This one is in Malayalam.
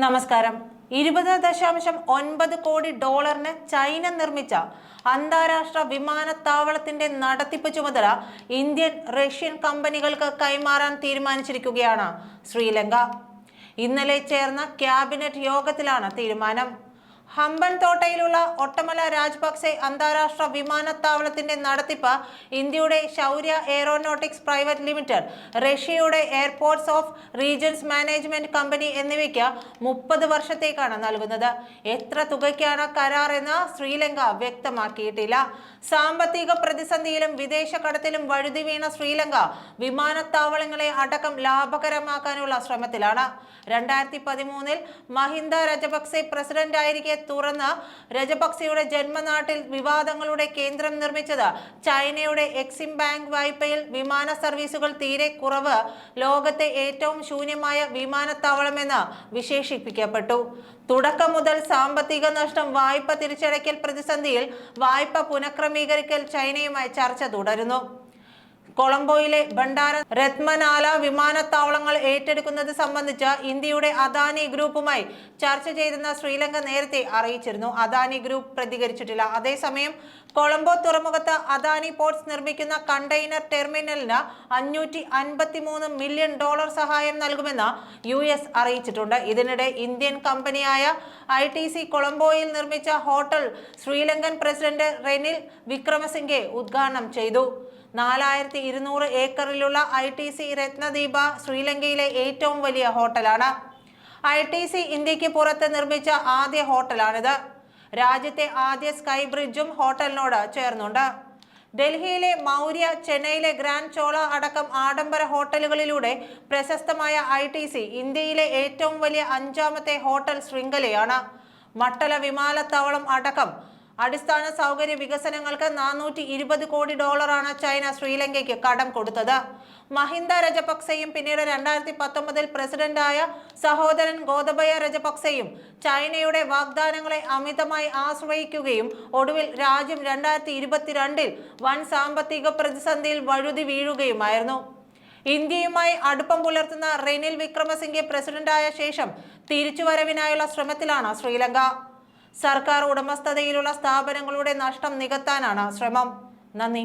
നമസ്കാരം. ഇരുപത് ദശാംശം ഒൻപത് കോടി ഡോളറിന് ചൈന നിർമ്മിച്ച അന്താരാഷ്ട്ര വിമാനത്താവളത്തിന്റെ നടത്തിപ്പ് ചുമതല ഇന്ത്യൻ റഷ്യൻ കമ്പനികൾക്ക് കൈമാറാൻ തീരുമാനിച്ചിരിക്കുകയാണ് ശ്രീലങ്ക. ഇന്നലെ ചേർന്ന ക്യാബിനറ്റ് യോഗത്തിലാണ് തീരുമാനം. ഹമ്പൻ തോട്ടയിലുള്ള ഒട്ടമല രാജപക്സെ അന്താരാഷ്ട്ര വിമാനത്താവളത്തിന്റെ നടത്തിപ്പ് ഇന്ത്യയുടെ ശൗര്യ എയറോനോട്ടിക്സ് പ്രൈവറ്റ് ലിമിറ്റഡ് റഷ്യയുടെ airports of regions management company എന്നിവയ്ക്ക് മുപ്പത് വർഷത്തേക്കാണ് നൽകുന്നത്. എത്ര തുകയ്ക്കാണ് കരാർ എന്ന് ശ്രീലങ്ക വ്യക്തമാക്കിയിട്ടില്ല. സാമ്പത്തിക പ്രതിസന്ധിയിലും വിദേശ കടത്തിലും വഴുതി വീണ ശ്രീലങ്ക വിമാനത്താവളങ്ങളെ അടക്കം ലാഭകരമാക്കാനുള്ള ശ്രമത്തിലാണ്. രണ്ടായിരത്തി പതിമൂന്നിൽ മഹിന്ദ രജപക്സെ പ്രസിഡന്റ് ആയിരിക്കെ തുറന്ന രജപക്സെയുടെ ജന്മനാട്ടിൽ വിവാദങ്ങളുടെ കേന്ദ്രം നിർമ്മിച്ചത്. ചൈനയുടെ എക്സിം ബാങ്ക് വായ്പയിൽ വിമാന സർവീസുകൾ തീരെ കുറവ്. ലോകത്തെ ഏറ്റവും ശൂന്യമായ വിമാനത്താവളമെന്ന് വിശേഷിപ്പിക്കപ്പെട്ടു. തുടക്കം മുതൽ സാമ്പത്തിക നഷ്ടം വായ്പ തിരിച്ചടയ്ക്കൽ പ്രതിസന്ധിയിൽ വായ്പ പുനഃക്രമീകരിക്കൽ ചൈനയുമായി ചർച്ച തുടരുന്നു. കൊളംബോയിലെ ഭണ്ഡാര രത്മനാല വിമാനത്താവളങ്ങൾ ഏറ്റെടുക്കുന്നത് സംബന്ധിച്ച് ഇന്ത്യയുടെ അദാനി ഗ്രൂപ്പുമായി ചർച്ച ചെയ്തെന്ന് ശ്രീലങ്ക നേരത്തെ അറിയിച്ചിരുന്നു. അദാനി ഗ്രൂപ്പ് പ്രതികരിച്ചിട്ടില്ല. അതേസമയം കൊളംബോ തുറമുഖത്ത് അദാനി പോർട്സ് നിർമ്മിക്കുന്ന കണ്ടെയ്നർ ടെർമിനലിന് അഞ്ഞൂറ്റി അൻപത്തിമൂന്ന് മില്യൺ ഡോളർ സഹായം നൽകുമെന്ന് യു എസ് അറിയിച്ചിട്ടുണ്ട്. ഇതിനിടെ ഇന്ത്യൻ കമ്പനിയായ ഐ ടി സി കൊളംബോയിൽ നിർമ്മിച്ച ഹോട്ടൽ ശ്രീലങ്കൻ പ്രസിഡന്റ് റെനിൽ വിക്രമസിംഗെ ഉദ്ഘാടനം ചെയ്തു. നാലായിരത്തി ഇരുന്നൂറ് ഏക്കറിലുള്ള ഐ ടി സി രത്നദീപ ശ്രീലങ്കയിലെ ഏറ്റവും വലിയ ഹോട്ടലാണ്. ഐ ടി സി ഇന്ത്യയ്ക്ക് പുറത്ത് നിർമ്മിച്ച ആദ്യ ഹോട്ടലാണിത്. രാജ്യത്തെ ആദ്യ സ്കൈ ബ്രിഡ്ജും ഹോട്ടലിനോട് ചേർന്നുണ്ട്. ഡൽഹിയിലെ മൗര്യ ചെന്നൈയിലെ ഗ്രാൻഡ് ചോള അടക്കം ആഡംബര ഹോട്ടലുകളിലൂടെ പ്രശസ്തമായ ഐ ടി സി ഇന്ത്യയിലെ ഏറ്റവും വലിയ അഞ്ചാമത്തെ ഹോട്ടൽ ശൃംഖലയാണ്. മട്ടല വിമാനത്താവളം അടക്കം അടിസ്ഥാന സൗകര്യ വികസനങ്ങൾക്ക് നാനൂറ്റി ഇരുപത് കോടി ഡോളറാണ് ചൈന ശ്രീലങ്കയ്ക്ക് കടം കൊടുത്തത്. മഹിന്ദ രജപക്സെയും പിന്നീട് രണ്ടായിരത്തി പത്തൊമ്പതിൽ പ്രസിഡന്റായ സഹോദരൻ ഗോതബയ രജപക്സെയും ചൈനയുടെ വാഗ്ദാനങ്ങളെ അമിതമായി ആശ്രയിക്കുകയും ഒടുവിൽ രാജ്യം രണ്ടായിരത്തി ഇരുപത്തിരണ്ടിൽ വൻ സാമ്പത്തിക പ്രതിസന്ധിയിൽ വഴുതി വീഴുകയുമായിരുന്നു. ഇന്ത്യയുമായി അടുപ്പം പുലർത്തുന്ന റെനിൽ വിക്രമസിംഗെ പ്രസിഡന്റായ ശേഷം തിരിച്ചുവരവിനായുള്ള ശ്രമത്തിലാണ് ശ്രീലങ്ക. സർക്കാർ ഉടമസ്ഥതയിലുള്ള സ്ഥാപനങ്ങളുടെ നഷ്ടം നികത്താനാണ് ശ്രമം. നന്ദി.